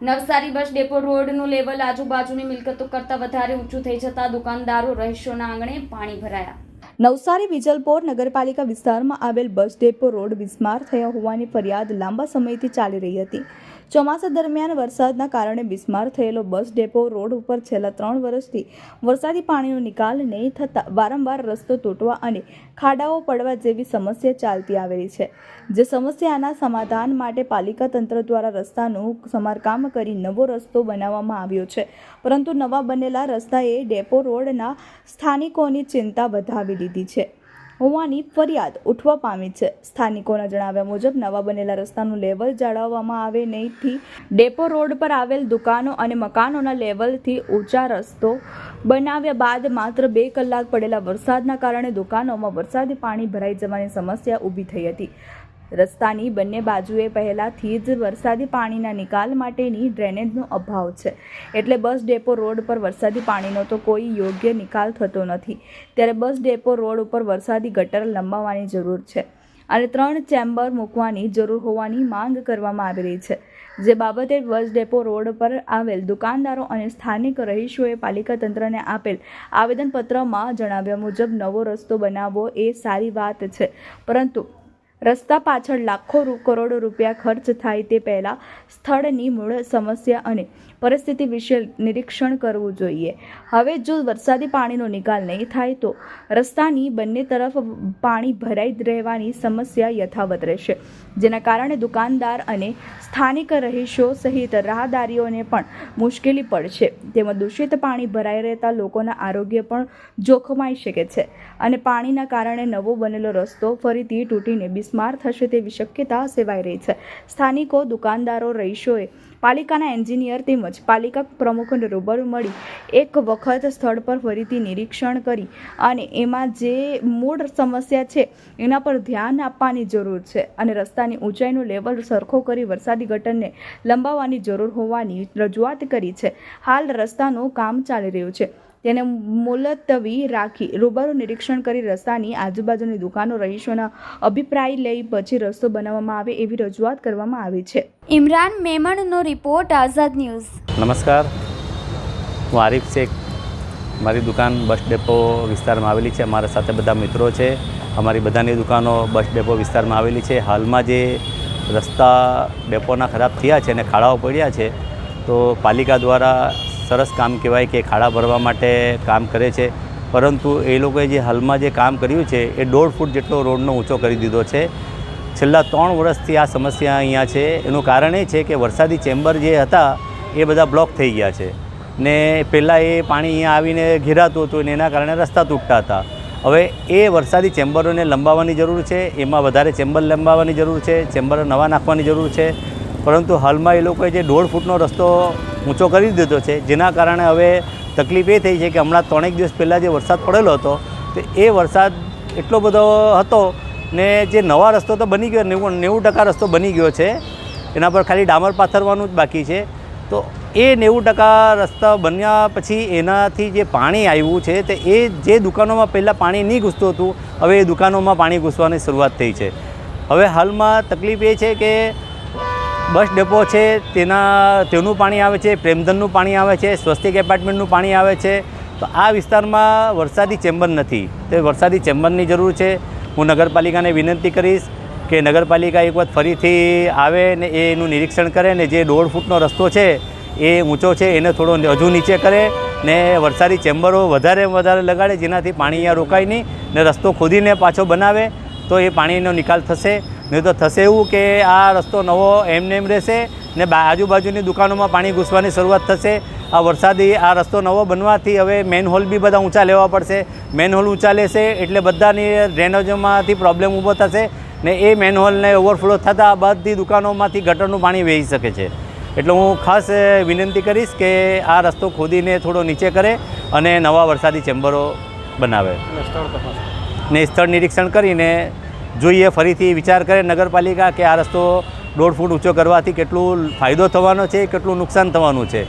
Navsari bus depot રોડનું level આજુબાજુની મિલકતો કરતાં વધારે ઊંચું થઈ જતાં દુકાનદારો રહીશોના આંગણે પાણી ભરાયા. નવસારી વિજલપોર નગરપાલિકા વિસ્તારમાં આવેલ બસ ડેપો રોડ બિસ્માર થયા હોવાની ફરિયાદ લાંબા સમયથી ચાલી રહી હતી. ચોમાસા દરમિયાન વરસાદના કારણે બિસ્માર થયેલો બસ ડેપો રોડ ઉપર છેલ્લા ત્રણ વર્ષથી વરસાદી પાણીનો નિકાલ નહીં થતાં વારંવાર રસ્તો તૂટવા અને ખાડાઓ પડવા જેવી સમસ્યા ચાલતી આવેલી છે. જે સમસ્યાના સમાધાન માટે પાલિકા તંત્ર દ્વારા રસ્તાનું સમારકામ કરી નવો રસ્તો બનાવવામાં આવ્યો છે. પરંતુ નવા બનેલા રસ્તાએ ડેપો રોડના સ્થાનિકોની ચિંતા વધાવી લીધી છે. હોવાની ફરિયાદ ઉઠવા પામી છે. સ્થાનિકોના જણાવ્યા મુજબ, નવા બનેલા રસ્તાનું લેવલ જાળવવામાં આવે નહીંથી ડેપો રોડ પર આવેલ દુકાનો અને મકાનોના લેવલથી ઊંચા રસ્તો બનાવ્યા બાદ માત્ર બે કલાક પડેલા વરસાદના કારણે દુકાનોમાં વરસાદી પાણી ભરાઈ જવાની સમસ્યા ઊભી થઈ હતી. રસ્તાની બંને બાજુએ પહેલાંથી જ વરસાદી પાણીના નિકાલ માટેની ડ્રેનેજનો અભાવ છે. એટલે બસ ડેપો રોડ પર વરસાદી પાણીનો તો કોઈ યોગ્ય નિકાલ થતો નથી. ત્યારે બસ ડેપો રોડ ઉપર વરસાદી ગટર લંબાવવાની જરૂર છે અને ત્રણ ચેમ્બર મૂકવાની જરૂર હોવાની માંગ કરવામાં આવી રહી છે. જે બાબતે બસ ડેપો રોડ પર આવેલ દુકાનદારો અને સ્થાનિક રહીશોએ પાલિકા તંત્રને આપેલ આવેદનપત્રમાં જણાવ્યા મુજબ, નવો રસ્તો બનાવવો એ સારી વાત છે. પરંતુ રસ્તા પાછળ લાખો કરોડો રૂપિયા ખર્ચ થાય તે પહેલાં સ્થળની મૂળ સમસ્યા અને પરિસ્થિતિ વિશે નિરીક્ષણ કરવું જોઈએ. હવે જો વરસાદી પાણીનો નિકાલ નહીં થાય તો રસ્તાની બંને તરફ પાણી ભરાઈ રહેવાની સમસ્યા યથાવત રહેશે. જેના કારણે દુકાનદાર અને સ્થાનિક રહીશો સહિત રાહદારીઓને પણ મુશ્કેલી પડશે. તેમાં દૂષિત પાણી ભરાઈ રહેતા લોકોના આરોગ્ય પણ જોખમાઈ શકે છે અને પાણીના કારણે નવો બનેલો રસ્તો ફરીથી તૂટીને બિસ્માર થશે તેવી શક્યતા સેવાઈ રહી છે. સ્થાનિકો, દુકાનદારો, રહીશોએ પાલિકાના એન્જિનિયર તેમજ પાલિકા પ્રમુખને રૂબરૂ મળી એક વખત સ્થળ પર ફરીથી નિરીક્ષણ કરી અને એમાં જે મૂળ સમસ્યા છે એના પર ધ્યાન આપવાની જરૂર છે અને રસ્તાની ઊંચાઈનું લેવલ સરખો કરી વરસાદી ગટરને લંબાવવાની જરૂર હોવાની રજૂઆત કરી છે. હાલ રસ્તાનું કામ ચાલી રહ્યું છે. તેને મુલતવી રાખી રૂબરૂ નિરીક્ષણ કરી રસ્તાની આજુબાજુની દુકાનો રહીશોના અભિપ્રાય લઈ પછી રસ્તો બનાવવામાં આવે એવી રજૂઆત કરવામાં આવી છે. ઇમરાન મેમણનો રિપોર્ટ આઝાદ ન્યૂઝ. નમસ્કાર. હું આરીફ શેખ. મારી દુકાન બસ ડેપો વિસ્તારમાં આવેલી છે. અમારા સાથે બધા મિત્રો છે. અમારી બધાની દુકાનો બસ ડેપો વિસ્તારમાં આવેલી છે. હાલમાં જે રસ્તા ડેપોના ખરાબ થયા છે અને ખાડાઓ પડ્યા છે તો પાલિકા દ્વારા સરસ કામ કહેવાય કે ખાડા ભરવા માટે કામ કરે છે. પરંતુ એ લોકોએ જે હાલમાં જે કામ કર્યું છે, એ દોઢ ફૂટ જેટલો રોડનો ઊંચો કરી દીધો છે. છેલ્લા ત્રણ વર્ષથી આ સમસ્યા અહીંયા છે. એનું કારણ એ છે કે વરસાદી ચેમ્બર જે હતા, એ બધા બ્લોક થઈ ગયા છે. ને પહેલાં એ પાણી અહીંયા આવીને ઘેરાતું હતું ને એના કારણે રસ્તા તૂટતા હતા. હવે એ વરસાદી ચેમ્બરોને લંબાવવાની જરૂર છે, એમાં વધારે ચેમ્બર લંબાવવાની જરૂર છે, ચેમ્બર નવા નાખવાની જરૂર છે. પરંતુ હાલમાં એ લોકોએ જે દોઢ ફૂટનો રસ્તો ઊંચો કરી દીધો છે, જેના કારણે હવે તકલીફ એ થઈ છે કે હમણાં ત્રણેક દિવસ પહેલાં જે વરસાદ પડેલો હતો, તો એ વરસાદ એટલો બધો હતો ને જે નવા રસ્તો તો બની ગયો, નેવું નેવું ટકા રસ્તો બની ગયો છે, એના પર ખાલી ડામર પાથરવાનું જ બાકી છે. તો એ નેવું ટકા રસ્તા બન્યા પછી એનાથી જે પાણી આવ્યું છે, તે એ જે દુકાનોમાં પહેલાં પાણી નહીં ઘૂસતું હતું, હવે એ દુકાનોમાં પાણી ઘૂસવાની શરૂઆત થઈ છે. હવે હાલમાં તકલીફ એ છે કે બસ ડેપો છે, તેના, તેનું પાણી આવે છે, પ્રેમધનનું પાણી આવે છે, સ્વસ્તિક એપાર્ટમેન્ટનું પાણી આવે છે. તો આ વિસ્તારમાં વરસાદી ચેમ્બર નથી. તે વરસાદી ચેમ્બરની જરૂર છે. હું નગરપાલિકાને વિનંતી કરીશ કે નગરપાલિકા એક વખત ફરીથી આવે ને એનું નિરીક્ષણ કરે ને જે દોઢ ફૂટનો રસ્તો છે એ ઊંચો છે, એને થોડો હજુ નીચે કરે ને વરસાદી ચેમ્બરો વધારે વધારે લગાડે, જેનાથી પાણી અહીંયા રોકાય નહીં ને રસ્તો ખોદીને પાછો બનાવે, તો એ પાણીનો નિકાલ થશે. નહીં તો થશે એવું કે આ રસ્તો નવો એમને એમ રહેશે ને બા આજુબાજુની દુકાનોમાં પાણી ઘૂસવાની શરૂઆત થશે. આ વરસાદી આ રસ્તો નવો બનવાથી હવે મેન હોલ બી બધા ઊંચા લેવા પડશે. મેન હોલ ઊંચા લેશે એટલે બધાની ડ્રેનેજોમાંથી પ્રોબ્લેમ ઊભો થશે ને એ મેન હોલને ઓવરફ્લો થતાં બધી દુકાનોમાંથી ગટરનું પાણી વહી શકે છે. એટલે હું ખાસ વિનંતી કરીશ કે આ રસ્તો ખોદીને થોડો નીચે કરે અને નવા વરસાદી ચેમ્બરો બનાવે. ને સ્થળ નિરીક્ષણ કરીને જોઈએ, ફરીથી વિચાર કરે નગરપાલિકા કે આ રસ્તો દોઢ ફૂટ ઊંચો કરવાથી કેટલું ફાયદો થવાનો છે, કેટલું નુકસાન થવાનું છે.